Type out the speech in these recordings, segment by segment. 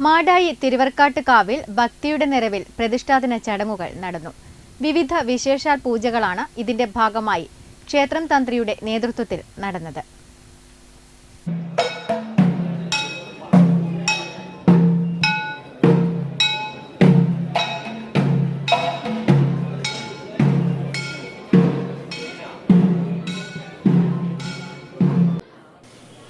മാടായി തിരുവർക്കാട്ട് കാവിൽ ഭക്തിയുടെ നിറവിൽ പ്രതിഷ്ഠാദിന ചടങ്ങുകൾ നടന്നു. വിവിധ വിശേഷാൽ പൂജകളാണ് ഇതിന്റെ ഭാഗമായി ക്ഷേത്രം തന്ത്രിയുടെ നേതൃത്വത്തിൽ നടന്നത്.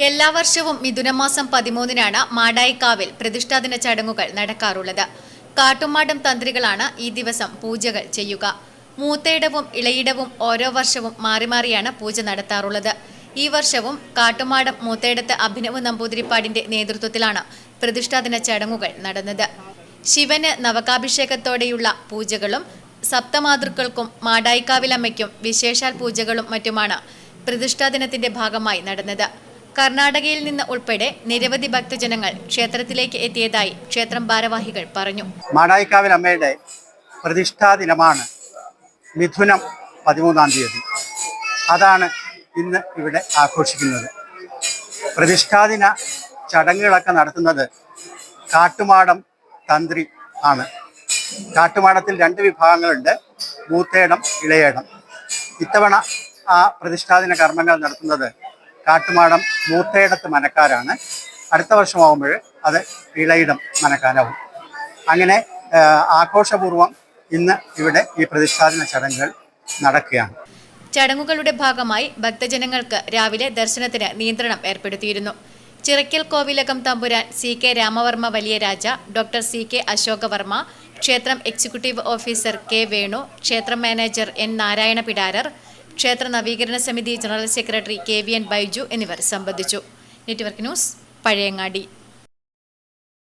എല്ലാ വർഷവും മിഥുനമാസം പതിമൂന്നിനാണ് മാടായിക്കാവിൽ പ്രതിഷ്ഠാദിന ചടങ്ങുകൾ നടക്കാറുള്ളത്. കാട്ടുമാടം തന്ത്രികളാണ് ഈ ദിവസം പൂജകൾ ചെയ്യുക. മൂത്തയിടവും ഇളയിടവും ഓരോ വർഷവും മാറി മാറിയാണ് പൂജ നടത്താറുള്ളത്. ഈ വർഷവും കാട്ടുമാടം മൂത്തയിടത്ത് അഭിനവ് നമ്പൂതിരിപ്പാടിന്റെ നേതൃത്വത്തിലാണ് പ്രതിഷ്ഠാദിന ചടങ്ങുകൾ നടന്നത്. ശിവന് നവകാഭിഷേകത്തോടെയുള്ള പൂജകളും സപ്തമാതൃക്കൾക്കും മാടായിക്കാവിലമ്മയ്ക്കും വിശേഷാൽ പൂജകളും മറ്റുമാണ് പ്രതിഷ്ഠാദിനത്തിന്റെ ഭാഗമായി നടന്നത്. കർണാടകയിൽ നിന്ന് ഉൾപ്പെടെ നിരവധി ഭക്തജനങ്ങൾ ക്ഷേത്രത്തിലേക്ക് എത്തിയതായി ക്ഷേത്രം ഭാരവാഹികൾ പറഞ്ഞു. മാടായിക്കാവിൽ അമ്മയുടെ പ്രതിഷ്ഠാ ദിനമാണ് മിഥുനം പതിമൂന്നാം തീയതി. അതാണ് ഇന്ന് ഇവിടെ ആഘോഷിക്കുന്നത്. പ്രതിഷ്ഠാദിന ചടങ്ങുകളൊക്കെ നടത്തുന്നത് കാട്ടുമാടം തന്ത്രി ആണ്. കാട്ടുമാടത്തിൽ രണ്ട് വിഭാഗങ്ങളുണ്ട് മൂത്തേടം ഇളയേടം. ഇത്തവണ ആ പ്രതിഷ്ഠാദിന കർമ്മങ്ങൾ നടത്തുന്നത് കാട്ടുമാടം മൂത്തയിടത്ത് മനക്കാരാണ്. അടുത്ത വർഷമാകുമ്പോൾ അത് ഇളയിടം മനക്കാരാവും. അങ്ങനെ ആഘോഷപൂർവം ഇന്ന് ഇവിടെ ഈ പ്രതിഷ്ഠാദിന ചടങ്ങുകൾ നടക്കുകയാണ്. ചടങ്ങുകളുടെ ഭാഗമായി ഭക്തജനങ്ങൾക്ക് രാവിലെ ദർശനത്തിന് നിയന്ത്രണം ഏർപ്പെടുത്തിയിരുന്നു. ചിറക്കൽ കോവിലകം തമ്പുരാൻ സി കെ രാമവർമ്മ വലിയ രാജ ഡോക്ടർ സി കെ അശോകവർമ്മ ക്ഷേത്രം എക്സിക്യൂട്ടീവ് ഓഫീസർ കെ വേണു ക്ഷേത്രം മാനേജർ എൻ നാരായണ പിടാരർ ക്ഷേത്ര നവീകരണ സമിതി general secretary K V N Baiju എന്നിവർ സംബന്ധിച്ചു. Network news Pazhayangadi.